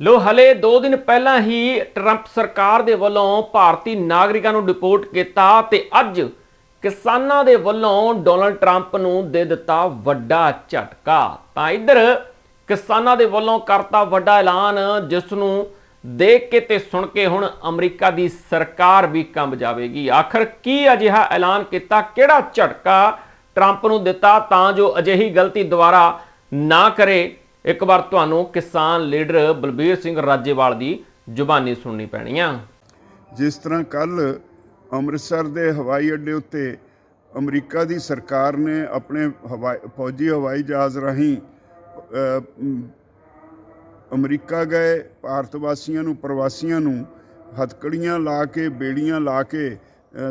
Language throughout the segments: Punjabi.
ਲੋ, ਹਲੇ 2 ਦਿਨ ਪਹਿਲਾਂ ਹੀ ਟਰੰਪ ਸਰਕਾਰ ਦੇ ਵੱਲੋਂ ਭਾਰਤੀ ਨਾਗਰਿਕਾਂ ਨੂੰ ਡਿਪੋਰਟ ਕੀਤਾ ਤੇ ਅੱਜ ਕਿਸਾਨਾਂ ਦੇ ਵੱਲੋਂ ਡੋਨਲਡ ਟਰੰਪ ਨੂੰ ਦੇ ਦਿੱਤਾ ਵੱਡਾ ਝਟਕਾ। ਤਾਂ ਇੱਧਰ ਕਿਸਾਨਾਂ ਦੇ ਵੱਲੋਂ ਕਰਤਾ ਵੱਡਾ ਐਲਾਨ, ਜਿਸ ਨੂੰ ਦੇਖ ਕੇ ਤੇ ਸੁਣ ਕੇ ਹੁਣ ਅਮਰੀਕਾ ਦੀ ਸਰਕਾਰ ਵੀ ਕੰਬ ਜਾਵੇਗੀ। ਆਖਰ ਕੀ ਅਜਿਹਾ ਐਲਾਨ ਕੀਤਾ, ਕਿਹੜਾ ਝਟਕਾ ਟਰੰਪ ਨੂੰ ਦਿੱਤਾ ਤਾਂ ਜੋ ਅਜਿਹੀ ਗਲਤੀ ਦੁਬਾਰਾ ਨਾ ਕਰੇ? ਇੱਕ ਵਾਰ ਤੁਹਾਨੂੰ ਕਿਸਾਨ ਲੀਡਰ ਬਲਬੀਰ ਸਿੰਘ ਰਾਜੇਵਾਲ ਦੀ ਜ਼ੁਬਾਨੀ ਸੁਣਨੀ ਪੈਣੀ ਆ ਜਿਸ ਤਰ੍ਹਾਂ ਕੱਲ ਅੰਮ੍ਰਿਤਸਰ ਦੇ ਹਵਾਈ ਅੱਡੇ ਉੱਤੇ ਅਮਰੀਕਾ ਦੀ ਸਰਕਾਰ ਨੇ ਆਪਣੇ ਹਵਾਈ, ਫੌਜੀ ਹਵਾਈ ਜਹਾਜ਼ ਰਾਹੀਂ ਅਮਰੀਕਾ ਗਏ, ਭਾਰਤ ਵਾਸੀਆਂ ਨੂੰ, ਪ੍ਰਵਾਸੀਆਂ ਨੂੰ ਹਥਕੜੀਆਂ ਲਾ ਕੇ, ਬੇੜੀਆਂ ਲਾ ਕੇ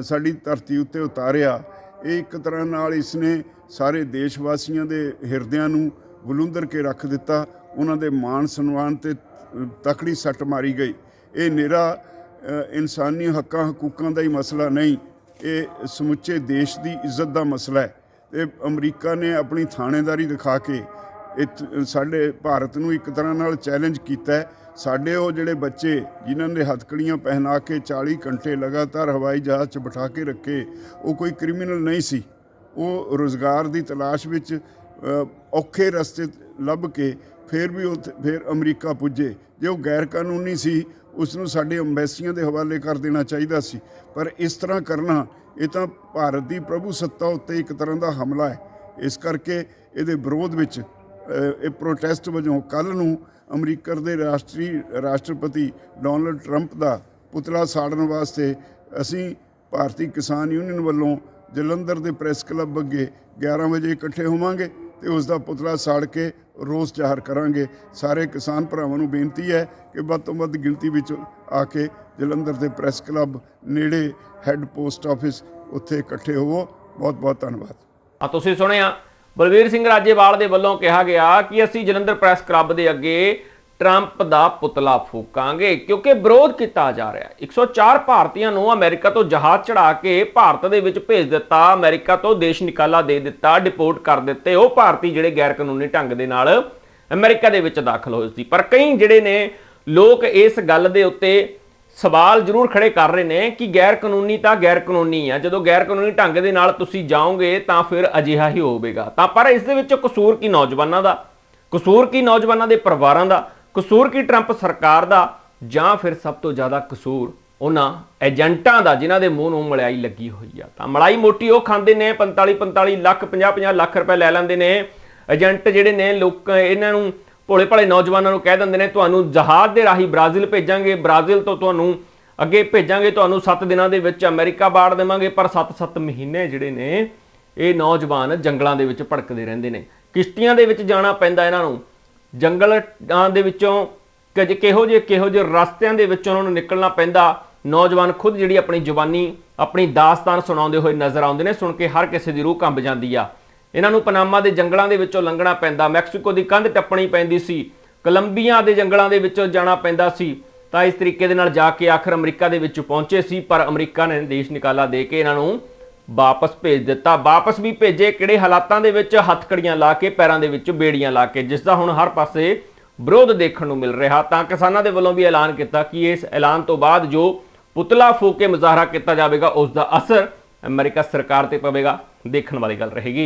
ਸਾਡੀ ਧਰਤੀ ਉੱਤੇ ਉਤਾਰਿਆ। ਇਹ ਇੱਕ ਤਰ੍ਹਾਂ ਨਾਲ ਇਸਨੇ ਸਾਰੇ ਦੇਸ਼ ਵਾਸੀਆਂ ਦੇ ਹਿਰਦਿਆਂ ਨੂੰ ਬਲੁੰਦਰ ਕੇ ਰੱਖ ਦਿੱਤਾ। ਉਹਨਾਂ ਦੇ ਮਾਣ ਸਨਮਾਨ ਤੇ ਤਕੜੀ ਸੱਟ ਮਾਰੀ ਗਈ। ਇਹ ਨਿਰਾ ਇਨਸਾਨੀ ਹੱਕਾਂ, ਹਕੂਕਾਂ ਦਾ ਹੀ ਮਸਲਾ ਨਹੀਂ, ਇਹ ਸਮੁੱਚੇ ਦੇਸ਼ ਦੀ ਇੱਜ਼ਤ ਦਾ ਮਸਲਾ ਹੈ। ਤੇ ਅਮਰੀਕਾ ਨੇ ਆਪਣੀ ਥਾਣੇਦਾਰੀ ਦਿਖਾ ਕੇ ਇੱਥ- ਸਾਡੇ ਭਾਰਤ ਨੂੰ ਇੱਕ ਤਰ੍ਹਾਂ ਨਾਲ ਚੈਲੰਜ ਕੀਤਾ ਹੈ। ਸਾਡੇ ਉਹ ਜਿਹੜੇ ਬੱਚੇ ਜਿਨ੍ਹਾਂ ਨੇ ਹੱਥਕੜੀਆਂ ਪਹਿਨਾ ਕੇ 40 ਘੰਟੇ ਲਗਾਤਾਰ ਹਵਾਈ ਜਹਾਜ਼ 'ਚ ਬਿਠਾ ਕੇ ਰੱਖੇ, ਉਹ ਕੋਈ ਕ੍ਰਿਮੀਨਲ ਨਹੀਂ ਸੀ। ਉਹ ਰੋਜ਼ਗਾਰ ਦੀ ਤਲਾਸ਼ ਵਿੱਚ ਔਖੇ ਰਸਤੇ ਲੱਭ ਕੇ ਫਿਰ ਵੀ ਉੱਥੇ ਫਿਰ ਅਮਰੀਕਾ ਪੁੱਜੇ। ਜੇ ਉਹ ਗੈਰ ਕਾਨੂੰਨੀ ਸੀ, ਉਸ ਨੂੰ ਸਾਡੇ ਅੰਬੈਸੀਆਂ ਦੇ ਹਵਾਲੇ ਕਰ ਦੇਣਾ ਚਾਹੀਦਾ ਸੀ। ਪਰ ਇਸ ਤਰ੍ਹਾਂ ਕਰਨਾ, ਇਹ ਤਾਂ ਭਾਰਤ ਦੀ ਪ੍ਰਭੂ ਸੱਤਾ ਉੱਤੇ ਇੱਕ ਤਰ੍ਹਾਂ ਦਾ ਹਮਲਾ ਹੈ। ਇਸ ਕਰਕੇ ਇਹਦੇ ਵਿਰੋਧ ਵਿੱਚ ਇਹ ਪ੍ਰੋਟੈਸਟ ਵਜੋਂ ਕੱਲ ਨੂੰ ਅਮਰੀਕਾ ਦੇ ਰਾਸ਼ਟਰੀ, ਰਾਸ਼ਟਰਪਤੀ ਡੋਨਲਡ ਟਰੰਪ ਦਾ ਪੁਤਲਾ ਸਾੜਨ ਵਾਸਤੇ ਅਸੀਂ ਭਾਰਤੀ ਕਿਸਾਨ ਯੂਨੀਅਨ ਵੱਲੋਂ ਜਲੰਧਰ ਦੇ ਪ੍ਰੈਸ ਕਲੱਬ ਅੱਗੇ 11 ਵਜੇ ਇਕੱਠੇ ਹੋਵਾਂਗੇ। ਤੇ ਉਸ ਦਾ ਪੁਤਲਾ ਸਾੜ ਕੇ ਰੋਸ ਜ਼ਾਹਰ ਕਰਾਂਗੇ। ਸਾਰੇ ਕਿਸਾਨ ਭਰਾਵਾਂ ਨੂੰ ਬੇਨਤੀ ਹੈ ਕਿ ਵੱਧ ਤੋਂ ਵੱਧ ਗਿਣਤੀ ਵਿੱਚ ਆ ਕੇ ਜਲੰਧਰ ਦੇ ਪ੍ਰੈਸ ਕਲੱਬ ਨੇੜੇ ਹੈੱਡ ਪੋਸਟ ਆਫਿਸ ਉੱਥੇ ਇਕੱਠੇ ਹੋਵੋ। ਬਹੁਤ ਬਹੁਤ ਧੰਨਵਾਦ। ਆ ਤੁਸੀਂ ਸੁਣਿਆ ਬਲਬੀਰ ਸਿੰਘ ਰਾਜੇਵਾਲ ਦੇ ਵੱਲੋਂ ਕਿਹਾ ਗਿਆ ਕਿ ਅਸੀਂ ਜਲੰਧਰ ਪ੍ਰੈਸ ਕਲੱਬ ਦੇ ਅੱਗੇ ਟਰੰਪ ਦਾ ਪੁਤਲਾ ਫੂਕਾਂਗੇ ਕਿਉਂਕਿ ਵਿਰੋਧ ਕੀਤਾ ਜਾ ਰਿਹਾ ਹੈ। 104 ਭਾਰਤੀਆਂ ਨੂੰ ਅਮਰੀਕਾ ਤੋਂ ਜਹਾਜ਼ ਚੜਾ ਕੇ ਭਾਰਤ ਦੇ ਵਿੱਚ ਭੇਜ ਦਿੱਤਾ, ਅਮਰੀਕਾ ਤੋਂ ਦੇਸ਼ ਨਿਕਾਲਾ ਦੇ ਦਿੱਤਾ, ਡਿਪੋਰਟ ਕਰ ਦਿੱਤੇ। ਉਹ ਭਾਰਤੀ ਜਿਹੜੇ ਗੈਰ ਕਾਨੂੰਨੀ ਢੰਗ ਦੇ ਨਾਲ ਅਮਰੀਕਾ ਦੇ ਵਿੱਚ ਦਾਖਲ ਹੋਏ ਸੀ। ਪਰ ਕਈ ਜਿਹੜੇ ਨੇ ਲੋਕ ਇਸ ਗੱਲ ਦੇ ਉੱਤੇ ਸਵਾਲ ਜ਼ਰੂਰ ਖੜੇ ਕਰ ਰਹੇ ਨੇ ਕਿ ਗੈਰ ਕਾਨੂੰਨੀ ਤਾਂ ਗੈਰ ਕਾਨੂੰਨੀ ਆ। ਜਦੋਂ ਗੈਰ ਕਾਨੂੰਨੀ ਢੰਗ ਦੇ ਨਾਲ ਤੁਸੀਂ ਜਾਓਗੇ ਤਾਂ ਫਿਰ ਅਜਿਹਾ ਹੀ ਹੋਵੇਗਾ। ਤਾਂ ਪਰ ਇਸ ਦੇ ਵਿੱਚ ਕਸੂਰ ਕੀ ਨੌਜਵਾਨਾਂ ਦਾ? ਕਸੂਰ ਕੀ ਨੌਜਵਾਨਾਂ ਦੇ ਪਰਿਵਾਰਾਂ ਦਾ? ਕਸੂਰ ਕੀ ਟਰੰਪ ਸਰਕਾਰ ਦਾ? ਜਾਂ ਫਿਰ ਸਭ ਤੋਂ ਜ਼ਿਆਦਾ ਕਸੂਰ ਉਹਨਾਂ ਏਜੰਟਾਂ ਦਾ, ਜਿਨ੍ਹਾਂ ਦੇ ਮੂੰਹ ਨੂੰ ਮਲਾਈ ਲੱਗੀ ਹੋਈ ਆ। ਤਾਂ ਮਲਾਈ ਮੋਟੀ ਉਹ ਖਾਂਦੇ ਨੇ 45 45 ਲੱਖ 50 50 ਲੱਖ ਰੁਪਏ ਲੈ ਲੈਂਦੇ ਨੇ। ਏਜੰਟ ਜਿਹੜੇ ਨੇ, ਲੋਕ ਇਹਨਾਂ ਨੂੰ ਭੋਲੇ ਭਾਲੇ ਨੌਜਵਾਨਾਂ ਨੂੰ ਕਹਿ ਦਿੰਦੇ ਨੇ, ਤੁਹਾਨੂੰ ਜਹਾਜ਼ ਦੇ ਰਾਹੀਂ ਬ੍ਰਾਜ਼ੀਲ ਭੇਜਾਂਗੇ, ਬ੍ਰਾਜ਼ੀਲ ਤੋਂ ਤੁਹਾਨੂੰ ਅੱਗੇ ਭੇਜਾਂਗੇ, ਤੁਹਾਨੂੰ 7 ਦਿਨਾਂ ਦੇ ਵਿੱਚ ਅਮਰੀਕਾ ਬਾੜ ਦੇਵਾਂਗੇ। ਪਰ 7-7 ਮਹੀਨੇ ਜਿਹੜੇ ਨੇ, ਇਹ ਨੌਜਵਾਨ ਜੰਗਲਾਂ ਦੇ ਵਿੱਚ ਭੜਕਦੇ ਰਹਿੰਦੇ ਨੇ। ਕਿਸ਼ਤੀਆਂ ਦੇ ਵਿੱਚ ਜਾਣਾ ਪੈਂਦਾ ਇਹਨਾਂ ਨੂੰ। ਜੰਗਲਾਂ ਦੇ ਵਿੱਚੋਂ ਕਿ ਕਿਹੋ ਜਿਹੇ ਕਿਹੋ ਜਿਹੇ ਰਸਤਿਆਂ ਦੇ ਵਿੱਚੋਂ ਉਹਨਾਂ ਨੂੰ ਨਿਕਲਣਾ ਪੈਂਦਾ, ਨੌਜਵਾਨ ਖੁਦ ਜਿਹੜੀ ਆਪਣੀ ਜਵਾਨੀ ਆਪਣੀ ਦਾਸਤਾਨ ਸੁਣਾਉਂਦੇ ਹੋਏ ਨਜ਼ਰ ਆਉਂਦੇ ਨੇ, ਸੁਣ ਕੇ ਹਰ ਕਿਸੇ ਦੀ ਰੂਹ ਕੰਬ ਜਾਂਦੀ ਆ। ਇਹਨਾਂ ਨੂੰ ਪਨਾਮਾ ਦੇ ਜੰਗਲਾਂ ਦੇ ਵਿੱਚੋਂ ਲੰਘਣਾ ਪੈਂਦਾ, ਮੈਕਸੀਕੋ ਦੀ ਕੰਧ ਟੱਪਣੀ ਪੈਂਦੀ ਸੀ, ਕੋਲੰਬੀਆ ਦੇ ਜੰਗਲਾਂ ਦੇ ਵਿੱਚੋਂ ਜਾਣਾ ਪੈਂਦਾ ਸੀ, ਤਾਂ ਇਸ ਤਰੀਕੇ ਦੇ ਨਾਲ ਜਾ ਕੇ ਆਖਰ ਅਮਰੀਕਾ ਦੇ ਵਿੱਚ ਪਹੁੰਚੇ ਸੀ, ਪਰ ਅਮਰੀਕਾ ਨੇ ਦੇਸ਼ ਨਿਕਾਲਾ ਦੇ ਕੇ ਇਹਨਾਂ ਨੂੰ ਵਾਪਸ ਭੇਜ ਦਿੱਤਾ। ਵਾਪਸ ਵੀ ਭੇਜੇ, ਕਿਹੜੇ ਹਾਲਾਤਾਂ ਦੇ ਵਿੱਚ ਹੱਥਕੜੀਆਂ ਲਾ ਕੇ, ਪੈਰਾਂ ਦੇ ਵਿੱਚ ਬੇੜੀਆਂ ਲਾ ਕੇ, ਜਿਸ ਦਾ ਹੁਣ ਹਰ ਪਾਸੇ ਵਿਰੋਧ ਦੇਖਣ ਨੂੰ ਮਿਲ ਰਿਹਾ। ਤਾਂ ਕਿਸਾਨਾਂ ਦੇ ਵੱਲੋਂ ਵੀ ਐਲਾਨ ਕੀਤਾ ਕਿ ਇਸ ਐਲਾਨ ਤੋਂ ਬਾਅਦ ਜੋ ਪੁਤਲਾ ਫੂਕ ਕੇ ਮੁਜ਼ਾਹਰਾ ਕੀਤਾ ਜਾਵੇਗਾ, ਉਸ ਦਾ ਅਸਰ ਅਮਰੀਕਾ ਸਰਕਾਰ ਤੇ ਪਵੇਗਾ। ਦੇਖਣ ਵਾਲੀ ਗੱਲ ਰਹੇਗੀ।